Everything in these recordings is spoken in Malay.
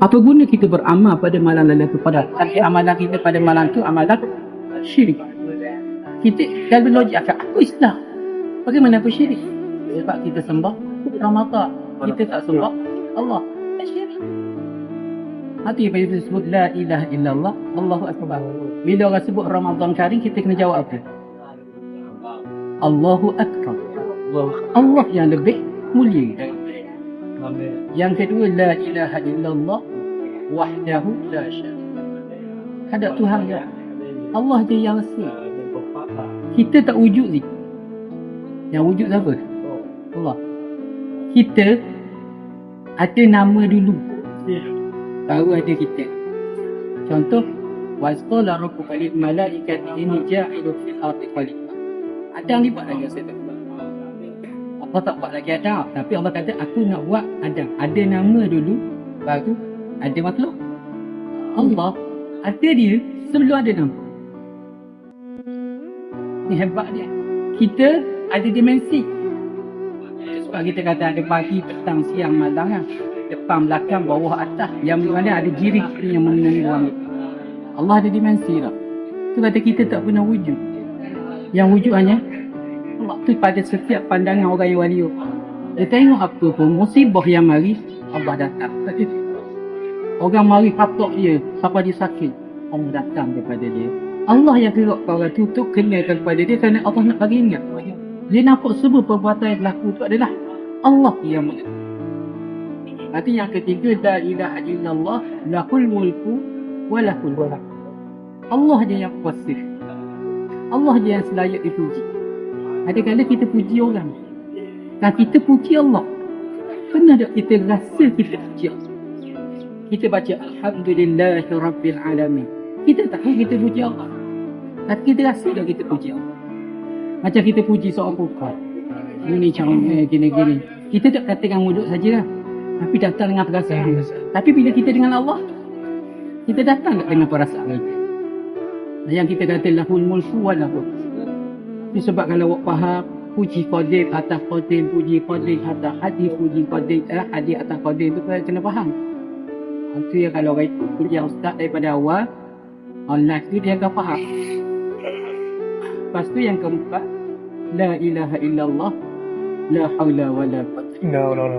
Apa guna kita beramal pada malam lalu pada tapi amalan kita pada malam tu amalan syirik. Kita dalam logik akal aku Islam. Bagaimana aku syirik? Sebab kita sembah Ramadan. Kita tak sembah Allah. Tak syirik. Hati bila kita sebut la ilaha illallah Allahu akbar. Bila orang sebut Ramadan Karim kita kena jawab apa? Allahu akbar. Allah yang lebih mulia. Yang kedua la ilaha illallah wahdahu la syarika. Ada Tuhan ya. Allah je yang esa. Kita tak wujud ni. Yang wujud siapa? Allah. Kita ada nama dulu. Baru ada kita. Contoh Wasqala rabbuka lil malaikati inni ja'ilu fil ardi khalifah. Adam ni buat lagi saya tak. Allah tak buat lagi Adam. Tapi Allah kata aku nak buat Adam. Ada nama dulu. Baru ada makhluk. Allah ada dia sebelum ada nama. Ni hebat dia. Kita ada dimensi. Sebab kita kata ada pagi, petang, siang, malam kan. Depan, belakang, bawah, atas. Yang mana ada jiri yang mengenai orang itu. Allah ada dimensi tak? Tu kata kita tak pernah wujud. Yang wujud hanya Allah tu pada setiap pandangan orang yang wali. Dia tengok apa pun musibah yang mari Allah datang. Tak. Orang mari patok dia sampai dia sakit. Allah datang kepada dia. Allah yang gerak orang tu untuk kenalkan kepada dia kerana Allah nak bagi ingat. Dia nampak semua perbuatan yang berlaku tu adalah Allah yang mengerti. Arti yang ketiga la ilaha illallah lahul mulku wa lahul walak. Allah je yang kuasa. Allah je yang selayak dipuji. Ada kala kita puji orang. Dan kita puji Allah. Pernah tak kita rasa kita puji Allah? Kita baca Alhamdulillahi Rabbil Alamin. Kita tahu kita puji Allah. Tapi kita rasa tak kita puji Allah? Macam kita puji seorang perempuan. Ini comel, gini-gini. Kita tak kata dengan mulut saja lah. Tapi datang dengan perasaan. Tapi bila kita dengan Allah, kita datang tak dengan perasaan. Yang kita kata lahul mulku wa lahul. Ini sebab kalau awak faham, puji qadir atas qadir, puji qadir atas hadis, puji qadir eh, hadis atas qadir itu kena faham. Itu yang kalau orang ikut kuliah ustaz daripada awal, online tu dia akan faham. Lepas tu yang keempat, La ilaha illallah, La hawla wa la quwwata. No, no, no.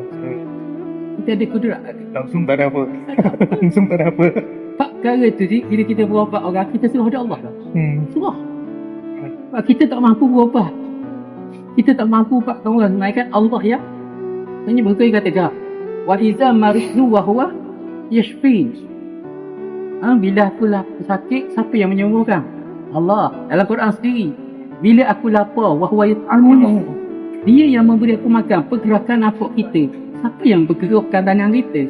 Kita ada kudrat. Langsung tak ada apa. Langsung tak ada apa. Pak perkara tu ni, bila kita berobat orang, kita suruh ada Allah lah. Hmm. Suruh. Pak, kita tak mampu berobat. Kita tak mampu pak orang. Melainkan Allah ya. Ini betul yang kata dah. Wa iza maridnu wa huwa yashfin. Ha, bila aku lapar sakit, siapa yang menyembuhkan? Allah. Dalam Quran sendiri. Bila aku lapar, wa huwa yat'amuni. Dia yang memberi aku makan. Pergerakan nafuk kita. Siapa yang bergerakkan tangan kita?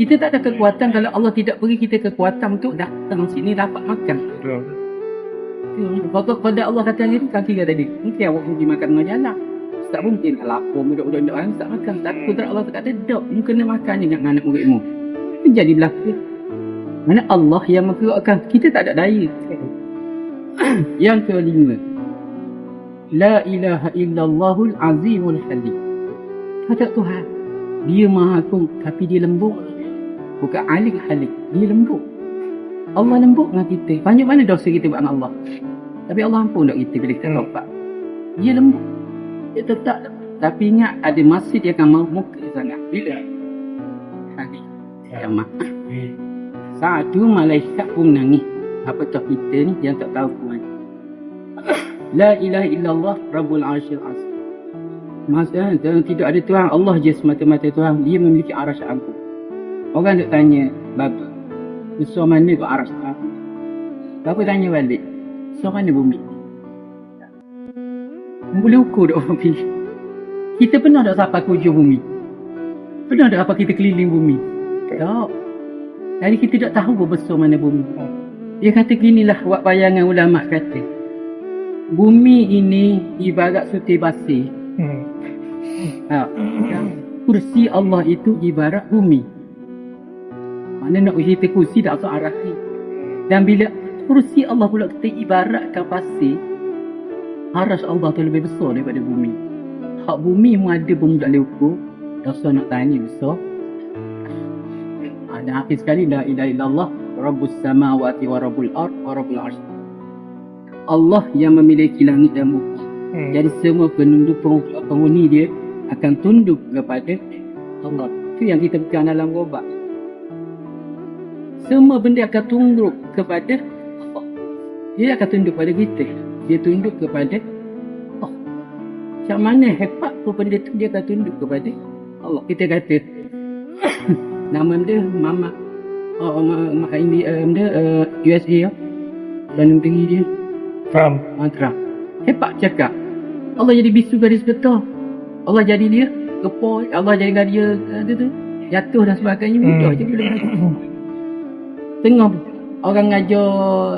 Kita tak ada kekuatan kalau Allah tidak beri kita kekuatan untuk datang sini dapat makan. Betul. Kalau pada Allah kata ni kaki kata tadi, mungkin awak pergi makan dengan jalan. Tak mungkin nak lapar budak-budak orang tak makan. Tak kudrat Allah tak kata, dok, you kena makan je dengan anak muridmu. Jadi belaka. Mana Allah yang menggerakkan. Kita tak ada daya. yang kelima. La ilaha illallahul azimul halim. Kata Tuhan. Dia maha agung tapi dia lembut. Bukan alik halik. Dia lembut. Allah lembut dengan kita. Banyak mana dosa kita buat dengan Allah. Tapi Allah ampun tak kita bila kita taubat. Dia lembut. Dia tetap lembut. Tapi ingat ada masa dia akan memuka sangat. Bila? Hari kiamat. Saat tu malaikat pun menangis. Apatah kita ni yang tak tahu ke. La ilaha illallah Rabbul Arshil Azim. Masa tidak ada Tuhan Allah je semata-mata Tuhan Dia memiliki aras agung Orang nak tanya Bapa Besar mana tu aras agung Bapa tanya balik Besar mana bumi Boleh ukur tak bumi Kita pernah tak sampai ke ujung bumi Pernah tak apa kita keliling bumi Tak Jadi kita tak tahu besar mana bumi Dia kata ginilah Buat bayangan ulama kata Bumi ini ibarat suti basih Hmm. Ha. Kursi Allah itu ibarat bumi. Mana nak cerita kursi tak usah arahi. Dan bila kursi Allah pula kita ibaratkan pasir, haras Allah tu lebih besar daripada bumi. Hak bumi mu ada pun tak boleh ukur. Dosa nak tanya besar. Yang akhir sekali la ilaha illallah rabbus samawati wa rabbul ard wa rabbul arsy. Allah yang memiliki langit dan bumi. Hmm. Jadi semua penunduk peng- penghuni dia akan tunduk kepada Allah. Itu yang kita pegang dalam robak. Semua benda akan tunduk kepada Allah. Dia akan tunduk kepada kita. Dia tunduk kepada Allah. Macam mana hebat pun benda tu dia akan tunduk kepada Allah. Kita kata nama dia Mama oh, ma, ma, ini uh, dia uh, USA ya. Dan negeri dia Trump. mantra. Hebat cakap. Allah jadi bisu garis betul. Allah jadi dia kepoi. Allah jadi dia uh, dia tu jatuh dan sebagainya. Mudah Hmm. je boleh kata. Tengok orang ngajar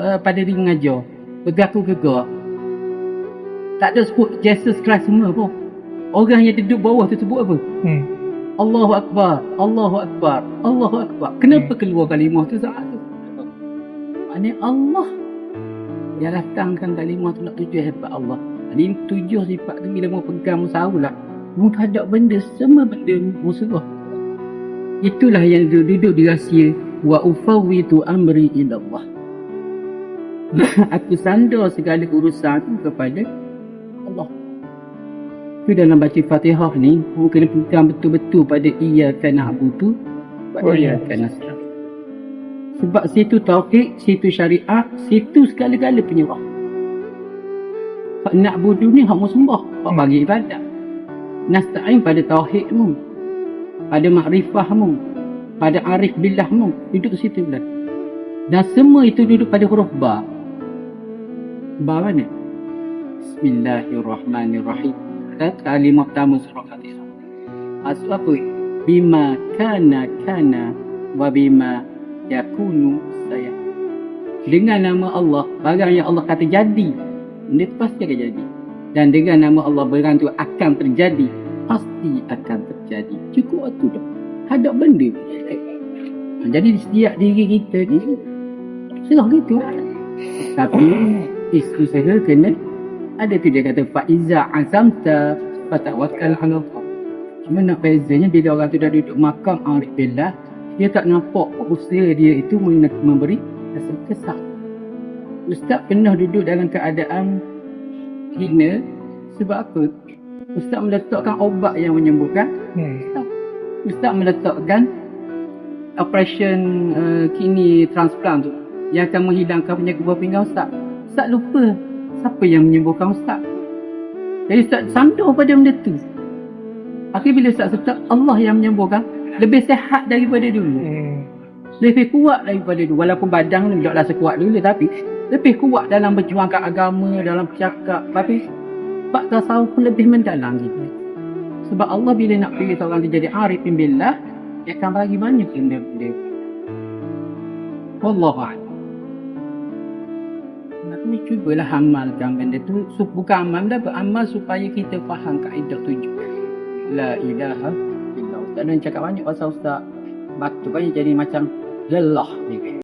uh, pada dia mengajar. Bergaku gegar. Tak ada sebut Jesus Christ semua pun. Orang yang duduk bawah tu sebut apa? Hmm. Allahu Akbar, Allahu Akbar, Allahu Akbar. Kenapa keluar kalimah tu saat tu? Maknanya Allah yang datangkan kalimah tu nak tujuh hebat Allah. Ini tujuh sifat tu bila mau pegang musahu lah. Mu ada benda, semua benda musuh. Itulah yang duduk, duduk di rahsia. Wa ufawwitu amri ila Allah. Aku sandar segala urusan kepada Allah. Itu dalam baca Fatihah ni, kamu kena pegang betul-betul pada iyyaka na'budu wa Oh, ya. iyyaka nasta'in. Sebab situ tauhid, situ syariat, situ segala-gala penyerah. Hak na'budu ni hak mu sembah, hak bagi ibadat. Nasta'in pada tauhidmu, pada makrifahmu, pada arif billahmu, duduk situ lah. Dan semua itu duduk pada huruf ba. Ba mana? Bismillahirrahmanirrahim. Kata kalimah pertama surah. Maksud apa? Bima kana kana wa bima yakunu saya. Dengan nama Allah, barang yang Allah kata jadi, dia pasti akan jadi. Dan dengan nama Allah, barang tu akan terjadi, pasti akan terjadi. Cukup waktu dah. Ada benda. Ha, Jadi setiap diri kita ni, serah gitu. Tapi, istilah kena ada tu dia kata faiza azamta fatawakkal ala Allah. Cuma nak bezanya bila orang tu dah duduk makam arif billah, dia tak nampak usaha dia itu memberi rasa kesal. Ustaz pernah duduk dalam keadaan hina sebab apa? Ustaz meletakkan obat yang menyembuhkan. Hmm. Ustaz meletakkan operation uh, kidney transplant tu yang akan menghilangkan penyakit buah pinggang Ustaz. Ustaz lupa siapa yang menyembuhkan Ustaz. Jadi Ustaz sandar pada benda tu. Akhirnya bila Ustaz sebut Allah yang menyembuhkan, lebih sehat daripada dulu. Hmm. Lebih kuat daripada dulu. Walaupun badan ni taklah sekuat dulu tapi lebih kuat dalam berjuangkan agama, dalam bercakap. Tapi bab tasawuf pun lebih mendalam gitu. Sebab Allah bila nak pilih seorang tu jadi arif bin billah, dia akan bagi banyak benda-benda. Wallahu Tapi cubalah amalkan benda tu. Bukan amal dah, beramal supaya kita faham kaedah tujuh. La ilaha illallah. Dan cakap banyak pasal Ustaz. Batu banyak jadi macam lelah. ni.